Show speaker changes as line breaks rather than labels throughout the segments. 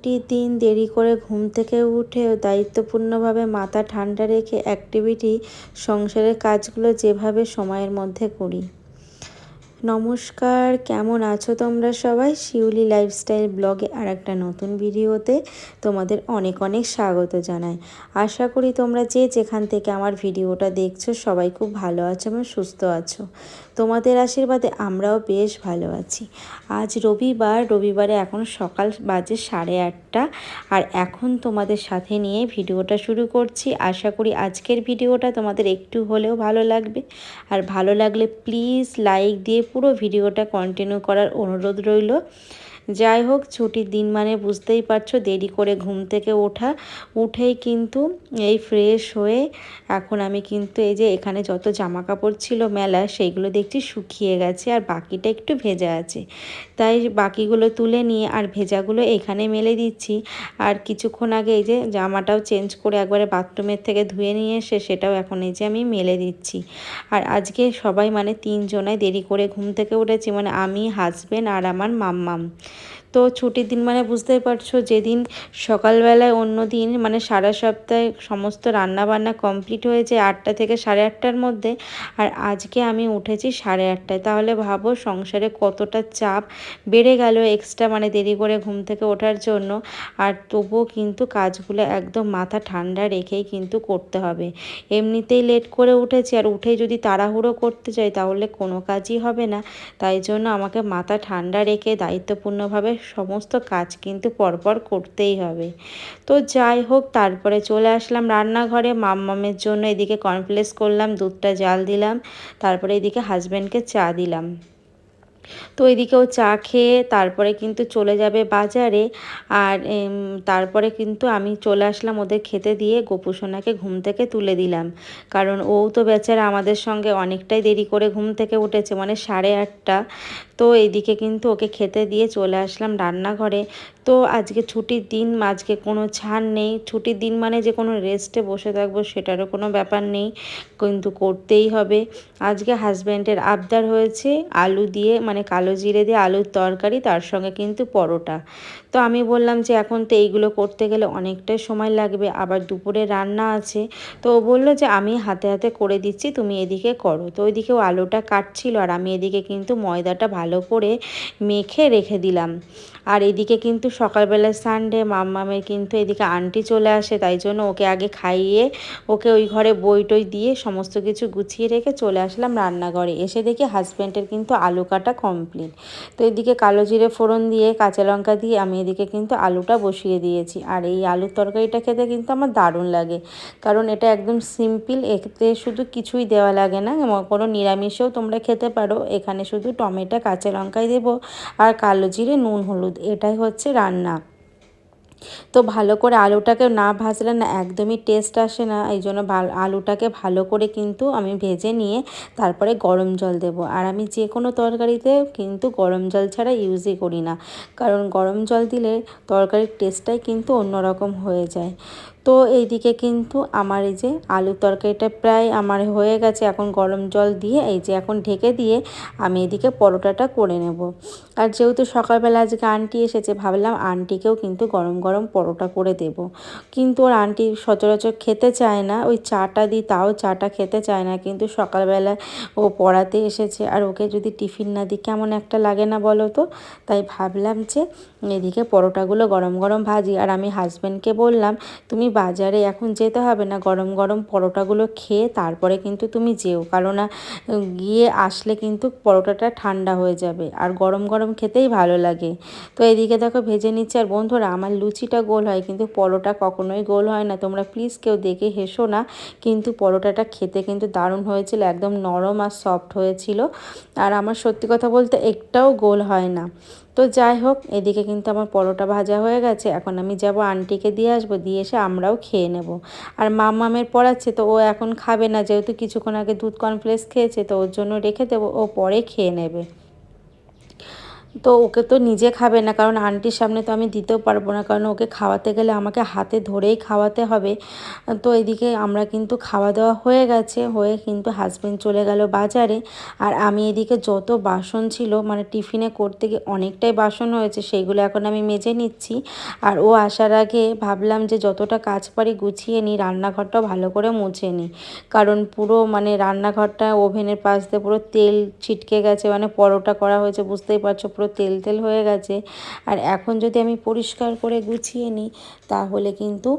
ছুটির দিন দেরি করে ঘুম থেকে উঠেও দায়িত্বপূর্ণভাবে মাথা ঠান্ডা রেখে অ্যাক্টিভিটি সংসারের কাজগুলো যেভাবে সময়ের মধ্যে করি। নমস্কার, কেমন আছো তোমরা সবাই? শিউলি লাইফস্টাইল ব্লগে আর একটা নতুন ভিডিওতে তোমাদের অনেক অনেক স্বাগত জানাই। আশা করি তোমরা যে যেখান থেকে আমার ভিডিওটা দেখছ সবাই খুব ভালো আছো এবং সুস্থ আছো। তোমাদের আশীর্বাদে আমরাও বেশ ভালো আছি। আজ রবিবার, রবিবারে এখন সকাল বাজে সাড়ে আটটা আর এখন তোমাদের সাথে নিয়ে ভিডিওটা শুরু করছি। আশা করি আজকের ভিডিওটা তোমাদের একটু হলেও ভালো লাগবে। আর ভালো লাগলে প্লিজ লাইক দিয়ে পুরো ভিডিওটা কন্টিনিউ করার অনুরোধ রইল। যাই হোক, ছুটির দিন মানে বুঝতেই পারছ, দেরি করে ঘুম থেকে ওঠা, উঠেই কিন্তু এই ফ্রেশ হয়ে এখন আমি কিন্তু এই যে এখানে যত জামা কাপড় ছিল মেলা, সেইগুলো দেখছি শুকিয়ে গেছে আর বাকিটা একটু ভেজা আছে। তাই বাকিগুলো তুলে নিয়ে আর ভেজাগুলো এখানে মেলে দিচ্ছি। আর কিছুক্ষণ আগে এই যে জামাটাও চেঞ্জ করে একবারে বাথরুমের থেকে ধুয়ে নিয়ে এসে সেটাও এখন এই যে আমি মেলে দিচ্ছি। আর আজকে সবাই মানে তিনজনায় দেরি করে ঘুম থেকে উঠেছি মানে আমি হাজব্যান্ড আর আমার মাম্মাম। তো ছুটির দিন মানে বুঝতেই পারছ, যেদিন সকালবেলায় অন্য দিন মানে সারা সপ্তাহে সমস্ত রান্না বান্না কমপ্লিট হয়েছে আটটা থেকে সাড়ে আটটার মধ্যে, আর আজকে আমি উঠেছি সাড়ে আটটায়। তাহলে ভাবো সংসারে কতটা চাপ বেড়ে গেল এক্সট্রা মানে দেরি করে ঘুম থেকে ওঠার জন্য, আর তবুও কিন্তু কাজগুলো একদম মাথা ঠান্ডা রেখেই কিন্তু করতে হবে। এমনিতেই লেট করে উঠেছি, আর উঠেই যদি তাড়াহুড়ো করতে চাই তাহলে কোনো কাজই হবে না। তাই জন্য আমাকে মাথা ঠান্ডা রেখে দায়িত্বপূর্ণভাবে সমস্ত কাজ কিন্তু পরপর করতেই হবে। তো যাই হোক, তারপরে চলে আসলাম রান্নাঘরে। মাম্মামের জন্য এদিকে কর্নফ্লেক্স করলাম, দুধটা জাল দিলাম, তারপরে এদিকে হাজব্যান্ডকে চা দিলাম। তো এদিকেও চা খেয়ে তারপরে কিন্তু চলে যাবে বাজারে। আর তারপরে কিন্তু আমি চলে আসলাম ওদের খেতে দিয়ে গোপুসোনাকে ঘুম থেকে তুলে দিলাম। কারণ ও তো বেচারা আমাদের সঙ্গে অনেকটাই দেরি করে ঘুম থেকে উঠেছে মানে সাড়ে আটটা। তো এদিকে কিন্তু ওকে খেতে দিয়ে চলে আসলাম রান্নাঘরে। তো আজকে ছুটির দিন, আজকে কোনো ছাড় নেই। ছুটির দিন মানে যে কোনো রেস্টে বসে থাকব সেটারও কোনো ব্যাপার নেই, কিন্তু করতেই হবে। আজকে হাজব্যান্ডের আবদার হয়েছে, আলু দিয়ে মানে কালো জিরে দিয়ে আলুর তরকারি, তার সঙ্গে কিন্তু পরোটা। তো আমি বললাম যে এখন তো এইগুলো করতে গেলে অনেকটাই সময় লাগবে, আবার দুপুরে রান্না আছে। তো ও বলল যে আমি হাতে হাতে করে দিচ্ছি, তুমি এদিকে করো। তো ওইদিকেও আলুটা কাটছিল আর আমি এদিকে কিন্তু ময়দাটা ভালো করে মেখে রেখে দিলাম। আর এদিকে কিন্তু সকালবেলা সানডে মাম্মামের কিন্তু এদিকে আন্টি চলে আসে, তাই জন্য ওকে আগে খাইয়ে ওকে ওই ঘরে বই টই দিয়ে সমস্ত কিছু গুছিয়ে রেখে চলে আসলাম রান্নাঘরে। এসে দেখি হাজব্যান্ডের কিন্তু আলু কাটা কমপ্লিট তো এদিকে কালো জিরে ফোড়ন দিয়ে, কাঁচা লঙ্কা দিয়ে আমি এদিকে কিন্তু আলুটা বসিয়ে দিয়েছি। আর এই আলুর তরকারিটা খেতে কিন্তু আমার দারুণ লাগে। কারণ এটা একদম সিম্পল, এতে শুধু কিছুই দেওয়া লাগে না। কোনো নিরামিষেও তোমরা খেতে পারো। এখানে শুধু টমেটো, কাঁচা লঙ্কাই দেবো আর কালো জিরে, নুন, হলুদ। এটাই হচ্ছে রান্না। তো ভালো করে আলুটাকে না ভাজলে না একদমই টেস্ট আসে না, এই জন্য আলুটাকে ভালো করে কিন্তু আমি ভেজে নিয়ে তারপরে গরম জল দেব। আর আমি যে কোনো তরকারিতে কিন্তু গরম জল ছাড়া ইউজই করি না। কারণ গরম জল দিলে তরকারির টেস্টটাই কিন্তু অন্যরকম হয়ে যায়। তো এইদিকে কিন্তু আমার এই যে আলুর তরকারিটা প্রায় আমার হয়ে গেছে। এখন গরম জল দিয়ে এই যে এখন ঢেকে দিয়ে আমি এদিকে পরোটাটা করে নেব। আর যেহেতু সকালবেলা আজকে আন্টি এসেছে, ভাবলাম আন্টিকেও কিন্তু গরম গরম পরোটা করে দেব। কিন্তু ওর আন্টি সচরাচর খেতে চায় না, ওই চাটা দিই তাও চাটা খেতে চায় না। কিন্তু সকালবেলা ও পড়াতে এসেছে আর ওকে যদি টিফিন না দিই কেমন একটা লাগে না বলো তো? তাই ভাবলাম যে এদিকে পরোটাগুলো গরম গরম ভাজি। আর আমি হাজব্যান্ডকে বললাম, তুমি বাজারে এখন যেতে হবে না। গরম গরম পরোটাগুলো খেয়ে তারপরে কিন্তু তুমি যেও। কারণ গিয়ে আসলে কিন্তু পরোটাটা ঠান্ডা হয়ে যাবে। আর গরম গরম খেতেই ভালো লাগে। তো এদিকে দেখো ভেজে নিচ্ছে। আর বন্ধুরা, আমার লুচিটা গোল হয়, কিন্তু পরোটা কখনোই গোল হয় না। তোমরা প্লিজ কেউ দেখে হেসো না। কিন্তু পরোটাটা খেতে কিন্তু দারুণ হয়েছিল, একদম নরম আর সফট হয়েছিল। আর আমার সত্যি কথা বলতে একটাও গোল হয় না। তো যাই হোক, এদিকে কিন্তু আমার পরোটা ভাজা হয়ে গেছে। এখন আমি যাব আন্টিকে দিয়ে আসব, দিয়ে এসে আমরাও খেয়ে নেব। আর মামের পড়াচ্ছে, তো ও এখন খাবে না, যেহেতু কিছুক্ষণ আগে দুধ কর্নফ্লেক্স খেয়েছে, তো ওর জন্য রেখে দেবো, ও পরে খেয়ে নেবে। তো ওকে তো নিজে খাবে না, কারণ আন্টির সামনে তো আমি দিতেও পারব না, কারণ ওকে খাওয়াতে গেলে আমাকে হাতে ধরেই খাওয়াতে হবে। তো এদিকে আমরা কিন্তু খাওয়া দাওয়া হয়ে গেছে, হয়ে কিন্তু হাজব্যান্ড চলে গেল বাজারে। আর আমি এদিকে যত বাসন ছিল মানে টিফিনে করতে গিয়ে অনেকটাই বাসন হয়েছে সেইগুলো এখন আমি মেজে নিচ্ছি। আর ও আসার আগে ভাবলাম যে যতটা কাজ পারি গুছিয়ে নিই, রান্নাঘরটাও ভালো করে মুছে নিই। কারণ পুরো মানে রান্নাঘরটা ওভেনের পাশ দিয়ে পুরো তেল ছিটকে গেছে মানে পরোটা করা হয়েছে, বুঝতেই পারছ? পুরো তেল তেল হয়ে গেছে। আর এখন যদি আমি পরিষ্কার করে গুছিয়ে নিই, তাহলে কিন্তু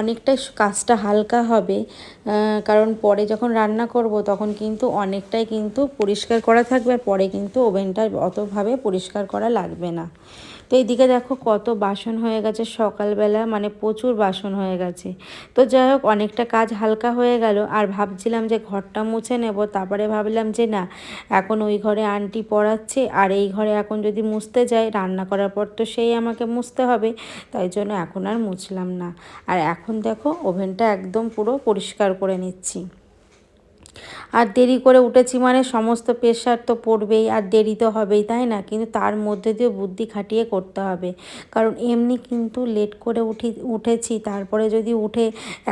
অনেকটাই কাজটা হালকা হবে। কারণ পরে যখন রান্না করব, তখন কিন্তু অনেকটাই কিন্তু পরিষ্কার করা থাকবে, আর পরে কিন্তু ওভেনটা অতভাবে পরিষ্কার করা লাগবে না। তো এইদিকে দেখো কত বাসন হয়ে গেছে সকালবেলা মানে প্রচুর বাসন হয়ে গেছে। তো যাই হোক, অনেকটা কাজ হালকা হয়ে গেল, আর ভাবছিলাম যে ঘরটা মুছে নেব, তারপরে ভাবলাম যে না, এখন ওই ঘরে আন্টি পড়াচ্ছে, আর এই ঘরে এখন যদি মুছতে যাই, রান্না করার পর তো সেই আমাকে মুছতে হবে, তাই জন্য এখন আর মুছলাম না। আর এখন দেখো, ওভেনটা একদম পুরো পরিষ্কার করে নিচ্ছি। আর দেরি করে উঠেছি মানে সমস্ত প্রেশার তো পড়বেই আর দেরি তো হবেই, তাই না? কিন্তু তার মধ্যে দিয়ে বুদ্ধি খাটিয়ে করতে হবে। কারণ এমনি কিন্তু লেট করে উঠি, উঠেছি, তারপরে যদি উঠে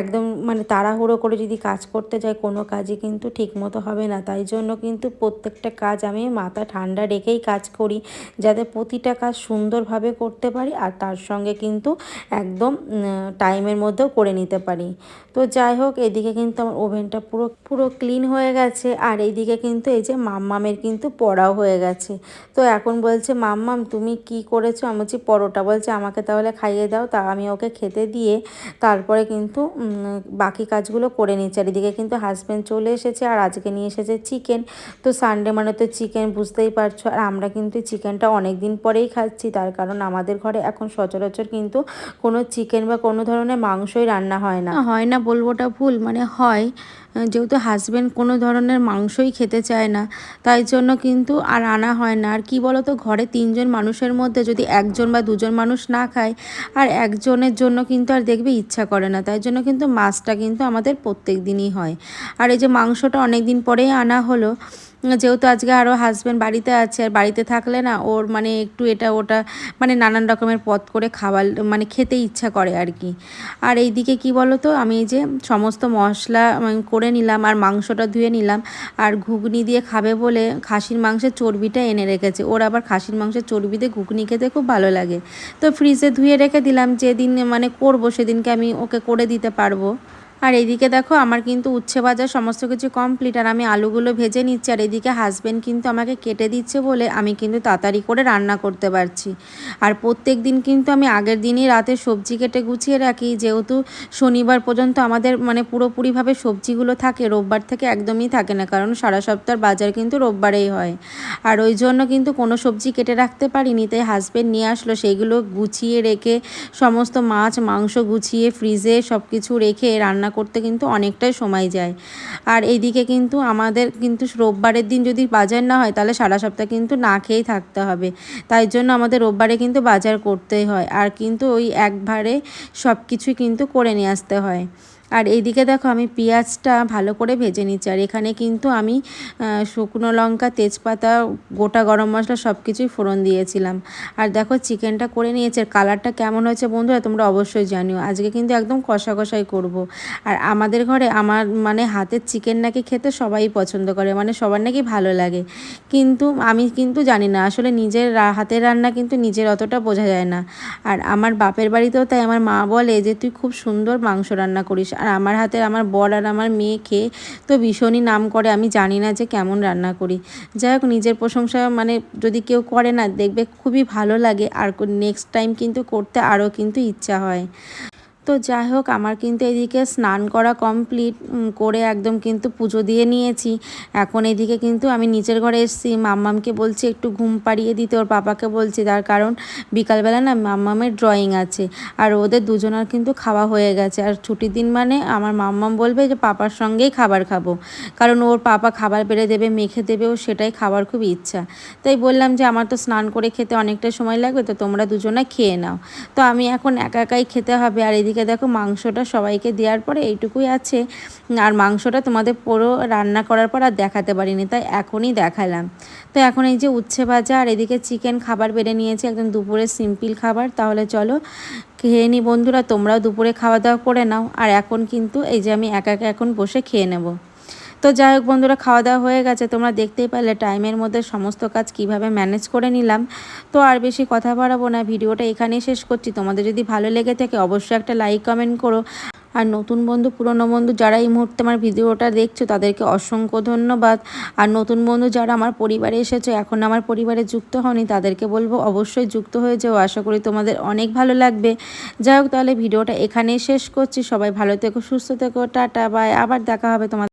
একদম মানে তাড়াহুড়ো করে যদি কাজ করতে যাই, কোনো কাজই কিন্তু ঠিকমতো হবে না। তাই জন্য কিন্তু প্রত্যেকটা কাজ আমি মাথা ঠান্ডা রেখেই কাজ করি, যাতে প্রতিটা কাজ সুন্দরভাবে করতে পারি আর তার সঙ্গে কিন্তু একদম টাইমের মধ্যেও করে নিতে পারি। তো যাই হোক, এদিকে কিন্তু আমার ওভেনটা পুরো পুরো ক্লিন হয়ে গেছে, আর এইদিকে কিন্তু এই যে মাম্মামের কিন্তু পড়াও হয়ে গেছে। তো এখন বলছে, মাম্মাম, তুমি কি করেছ? আমি বলছি, পরোটা। বলছে, আমাকে তাহলে খাইয়ে দাও, তা আমি ওকে খেতে দিয়ে তারপরে কিন্তু বাকি কাজগুলো করে নিচ্ছি। আর এদিকে কিন্তু হাজব্যান্ড চলে এসেছে, আর আজকে নিয়ে এসেছে চিকেন তো সানডে মানে তো চিকেন বুঝতেই পারছ। আর আমরা কিন্তু চিকেনটা অনেক দিন পরেই খাচ্ছি, তার কারণ আমাদের ঘরে এখন সচরাচর কিন্তু কোনো চিকেন বা কোনো ধরনের মাংসই রান্না হয় না হয় না, বলবোটা ভুল মানে হয়। যেহেতু হাজব্যান্ড কোনো ধরনের মাংসই খেতে চায় না, তাই জন্য কিন্তু আর আনা হয় না। আর কি বলতো, ঘরে তিনজন মানুষের মধ্যে যদি একজন বা দুজন মানুষ না খায়, আর একজনের জন্য কিন্তু আর দেখবে ইচ্ছা করে না। তাই জন্য কিন্তু মাছটা কিন্তু আমাদের প্রত্যেক দিনই হয়। আর এই যে মাংসটা অনেক দিন পরেই আনা হলো যেহেতু আজকে আরও হাজব্যান্ড বাড়িতে আছে, আর বাড়িতে থাকলে না ওর মানে একটু এটা ওটা মানে নানান রকমের পথ করে খাওয়ার মানে খেতে ইচ্ছা করে আর কি। আর এই দিকে কি বলো তো আমি যে সমস্ত মশলা করে নিলাম, আর মাংসটা ধুয়ে নিলাম, আর ঘুগনি দিয়ে খাবে বলে খাসির মাংসের চর্বিটা এনে রেখেছে। ওর আবার খাসির মাংসের চর্বিতে ঘুগনি খেতে খুব ভালো লাগে। তো ফ্রিজে ধুয়ে রেখে দিলাম, যেদিন মানে করব সেদিনকে আমি ওকে করে দিতে পারব। আর এদিকে দেখো, আমার কিন্তু উচ্ছে ভাজা সমস্ত কিছু কমপ্লিট আর আমি আলুগুলো ভেজে নিচ্ছি, আর এদিকে হাজব্যান্ড কিন্তু আমাকে কেটে দিচ্ছে বলে আমি কিন্তু তাড়াতাড়ি করে রান্না করতে পারছি। আর প্রত্যেক দিন কিন্তু আমি আগের দিনই রাতে সবজি কেটে গুছিয়ে রাখি, যেহেতু শনিবার পর্যন্ত আমাদের মানে পুরোপুরিভাবে সবজিগুলো থাকে, রোববার থেকে একদমই থাকে না, কারণ সারা সপ্তাহ বাজার কিন্তু রোববারেই হয়। আর ওই জন্য কিন্তু কোনো সবজি কেটে রাখতে পারিনি, তাই হাজব্যান্ড নিয়ে আসলো, সেইগুলো গুছিয়ে রেখে সমস্ত মাছ, মাংস গুছিয়ে ফ্রিজে সব কিছু রেখে রান্না করতে কিন্তু অনেকটাই সময় যায়। আর এইদিকে কিন্তু আমাদের কিন্তু রোববারের দিন যদি বাজার না হয়, তাহলে সারা সপ্তাহ কিন্তু না খেয়েই থাকতে হবে। তাই জন্য আমাদের রোববারে কিন্তু বাজার করতেই হয়। আর কিন্তু ওই একবারে সব কিছুই কিন্তু করে নিয়ে আসতে হয়। আর এইদিকে দেখো আমি পেঁয়াজটা ভালো করে ভেজে নিচ্ছি। আর এখানে কিন্তু আমি শুকনো লঙ্কা, তেজপাতা, গোটা গরম মশলা সব কিছুই ফোড়ন দিয়েছিলাম। আর দেখো চিকেনটা করে নিয়েছে কালারটা কেমন হয়েছে বন্ধুরা তোমরা অবশ্যই জানিও। আজকে কিন্তু একদম কষা কষাই করব। আর আমাদের ঘরে আমার মানে হাতের চিকেন নাকি খেতে সবাই পছন্দ করে মানে সবার নাকি ভালো লাগে। কিন্তু আমি কিন্তু জানি না, আসলে নিজের হাতের রান্না কিন্তু নিজের অতটা বোঝা যায় না। আর আমার বাপের বাড়িতেও তাই, আমার মা বলে যে, তুই খুব সুন্দর মাংস রান্না করিস। আর আমার হাতের আমার বর আর আমার মেয়ে খেয়ে তো ভীষণই নাম করে, আমি জানি না যে কেমন রান্না করি। যাই হোক, নিজের প্রশংসা মানে যদি কেউ করে না, দেখবে খুবই ভালো লাগে। আর নেক্সট টাইম কিন্তু করতে আরও কিন্তু ইচ্ছা হয়। তো যাই হোক, আমার কিন্তু এদিকে স্নান করা কমপ্লিট করে একদম কিন্তু পুজো দিয়ে নিয়েছি। এখন এদিকে কিন্তু আমি নিচের ঘরে এসেছি। মাম্মামকে বলছি, একটু ঘুম পাড়িয়ে দিতে। ওর পাপাকে বলছি, তার কারণ বিকালবেলা না মাম্মামের ড্রয়িং আছে। আর ওদের দুজনার কিন্তু খাওয়া হয়ে গেছে। আর ছুটির দিন মানে আমার মাম্মাম বলবে যে, পাপার সঙ্গেই খাবার খাব। কারণ ওর পাপা খাবার বেড়ে দেবে, মেখে দেবে, ও সেটাই খাবার খুব ইচ্ছা। তাই বললাম যে, আমার তো স্নান করে খেতে অনেকটা সময় লাগবে, তো তোমরা দুজনে খেয়ে নাও। তো আমি এখন একা একাই খেতে হবে। আর এদিকে এদিকে দেখো মাংসটা সবাইকে দেওয়ার পরে এইটুকুই আছে। আর মাংসটা তোমাদের পুরো রান্না করার পর আর দেখাতে পারিনি, তাই এখনই দেখালাম। তো এখন এই যে উচ্ছে ভাজা আর এদিকে চিকেন খাবার বেড়ে নিয়েছে, একদম দুপুরে সিম্পল খাবার। তাহলে চলো, খেয়ে নি বন্ধুরা, তোমরাও দুপুরে খাওয়া দাওয়া করে নাও। আর এখন কিন্তু এই যে আমি একা একা এখন বসে খেয়ে নেব। তো যাই হোক বন্ধুরা, খাওয়া দাওয়া হয়ে গেছে। তোমরা দেখতেই পারলে টাইমের মধ্যে সমস্ত কাজ কীভাবে ম্যানেজ করে নিলাম। তো আর বেশি কথা বাড়াবো না, ভিডিওটা এখানেই শেষ করছি। তোমাদের যদি ভালো লেগে থাকে অবশ্যই একটা লাইক কমেন্ট করো। আর নতুন বন্ধু, পুরনো বন্ধু যারা এই মুহূর্তে আমার ভিডিওটা দেখছ, তাদেরকে অসংখ্য ধন্যবাদ। আর নতুন বন্ধু যারা আমার পরিবারে এসেছ, এখন আমার পরিবারে যুক্ত হওনি, তাদেরকে বলব অবশ্যই যুক্ত হয়ে যাও। আশা করি তোমাদের অনেক ভালো লাগবে। যাই হোক তাহলে ভিডিওটা এখানেই শেষ করছি। সবাই ভালো থেকো, সুস্থ থেকো, টাটা বাই আবার দেখা হবে তোমাদের